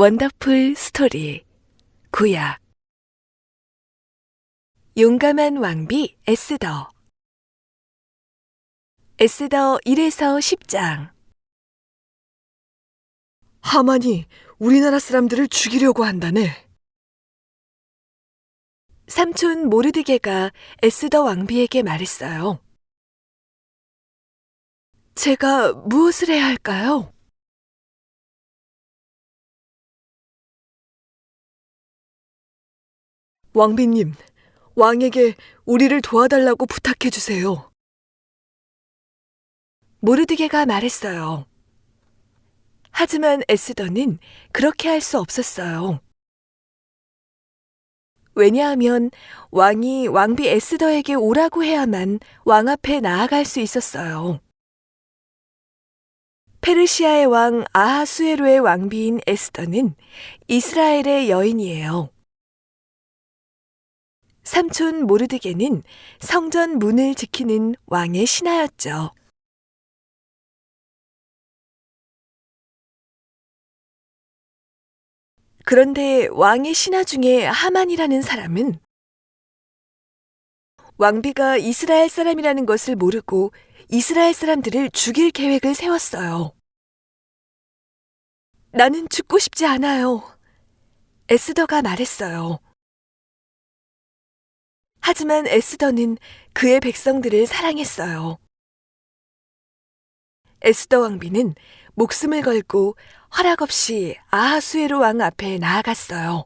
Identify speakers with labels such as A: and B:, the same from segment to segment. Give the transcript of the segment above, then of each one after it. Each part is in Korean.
A: 원더풀 스토리 구약 용감한 왕비 에스더 에스더 1에서 10장
B: 하만이 우리나라 사람들을 죽이려고 한다네.
A: 삼촌 모르드게가 에스더 왕비에게 말했어요. 제가 무엇을 해야 할까요?
B: 왕비님, 왕에게 우리를 도와달라고 부탁해 주세요.
A: 모르드게가 말했어요. 하지만 에스더는 그렇게 할 수 없었어요. 왜냐하면 왕이 왕비 에스더에게 오라고 해야만 왕 앞에 나아갈 수 있었어요. 페르시아의 왕 아하수에로의 왕비인 에스더는 이스라엘의 여인이에요. 삼촌 모르드게는 성전 문을 지키는 왕의 신하였죠. 그런데 왕의 신하 중에 하만이라는 사람은 왕비가 이스라엘 사람이라는 것을 모르고 이스라엘 사람들을 죽일 계획을 세웠어요. 나는 죽고 싶지 않아요. 에스더가 말했어요. 하지만 에스더는 그의 백성들을 사랑했어요. 에스더 왕비는 목숨을 걸고 허락 없이 아하수에로 왕 앞에 나아갔어요.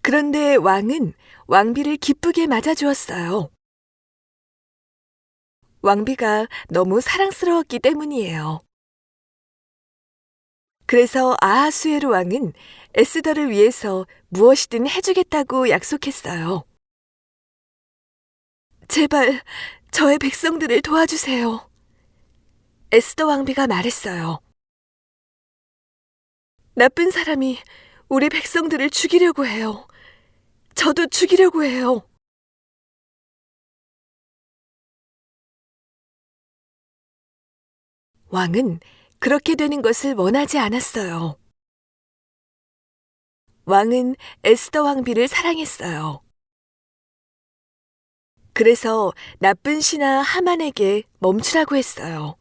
A: 그런데 왕은 왕비를 기쁘게 맞아주었어요. 왕비가 너무 사랑스러웠기 때문이에요. 그래서 아하수에로 왕은 에스더를 위해서 무엇이든 해주겠다고 약속했어요. 제발 저의 백성들을 도와주세요. 에스더 왕비가 말했어요. 나쁜 사람이 우리 백성들을 죽이려고 해요. 저도 죽이려고 해요. 왕은 그렇게 되는 것을 원하지 않았어요. 왕은 에스더 왕비를 사랑했어요. 그래서 나쁜 신하 하만에게 멈추라고 했어요.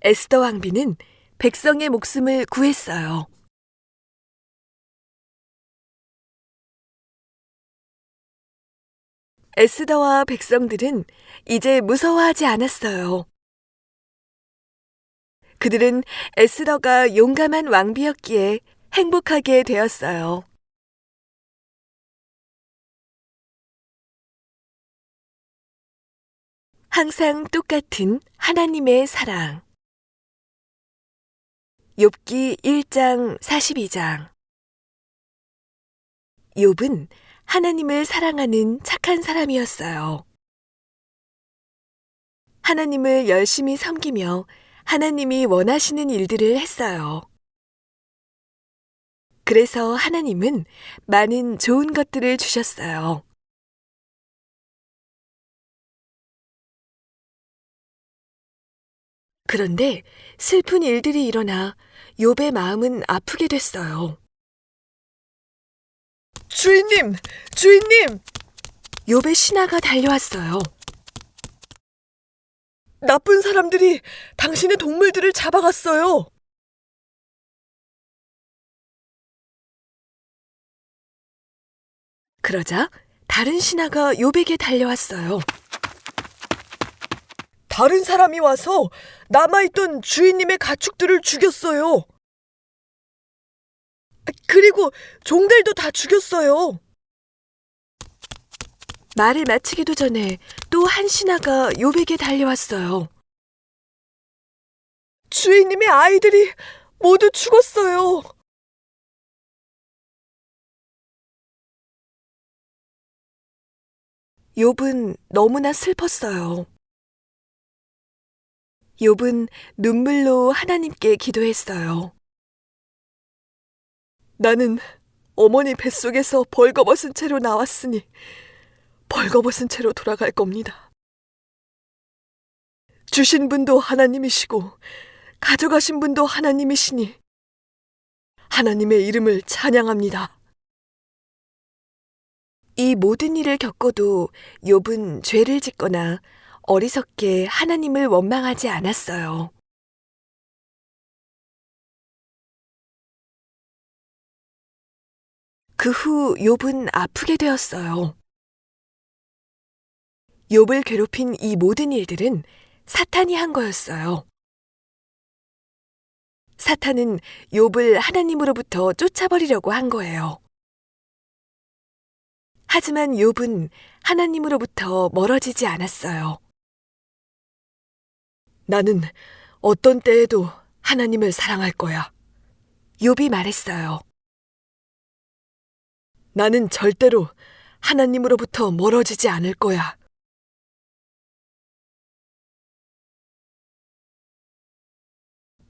A: 에스더 왕비는 백성의 목숨을 구했어요. 에스더와 백성들은 이제 무서워하지 않았어요. 그들은 에스더가 용감한 왕비였기에 행복하게 되었어요. 항상 똑같은 하나님의 사랑. 욥기 1장 42장. 욥은 하나님을 사랑하는 착한 사람이었어요. 하나님을 열심히 섬기며 하나님이 원하시는 일들을 했어요. 그래서 하나님은 많은 좋은 것들을 주셨어요. 그런데 슬픈 일들이 일어나 욥의 마음은 아프게 됐어요.
B: 주인님, 주인님,
A: 욥의 신하가 달려왔어요.
B: 나쁜 사람들이 당신의 동물들을 잡아갔어요.
A: 그러자 다른 신하가 욥에게 달려왔어요.
B: 다른 사람이 와서 남아있던 주인님의 가축들을 죽였어요. 그리고 종들도 다 죽였어요.
A: 말을 마치기도 전에 또 한 신하가 욥에게 달려왔어요.
B: 주인님의 아이들이 모두 죽었어요.
A: 욥은 너무나 슬펐어요. 욥은 눈물로 하나님께 기도했어요.
B: 나는 어머니 뱃속에서 벌거벗은 채로 나왔으니 벌거벗은 채로 돌아갈 겁니다. 주신 분도 하나님이시고 가져가신 분도 하나님이시니 하나님의 이름을 찬양합니다.
A: 이 모든 일을 겪어도 욥은 죄를 짓거나 어리석게 하나님을 원망하지 않았어요. 그 후 욥은 아프게 되었어요. 욥을 괴롭힌 이 모든 일들은 사탄이 한 거였어요. 사탄은 욥을 하나님으로부터 쫓아버리려고 한 거예요. 하지만 욥은 하나님으로부터 멀어지지 않았어요.
B: 나는 어떤 때에도 하나님을 사랑할 거야.
A: 욥이 말했어요.
B: 나는 절대로 하나님으로부터 멀어지지 않을 거야.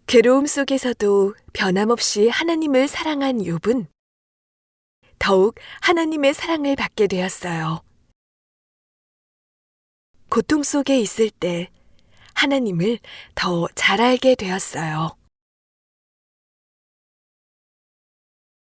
A: 괴로움 속에서도 변함없이 하나님을 사랑한 욥은 더욱 하나님의 사랑을 받게 되었어요. 고통 속에 있을 때 하나님을 더 잘 알게 되었어요.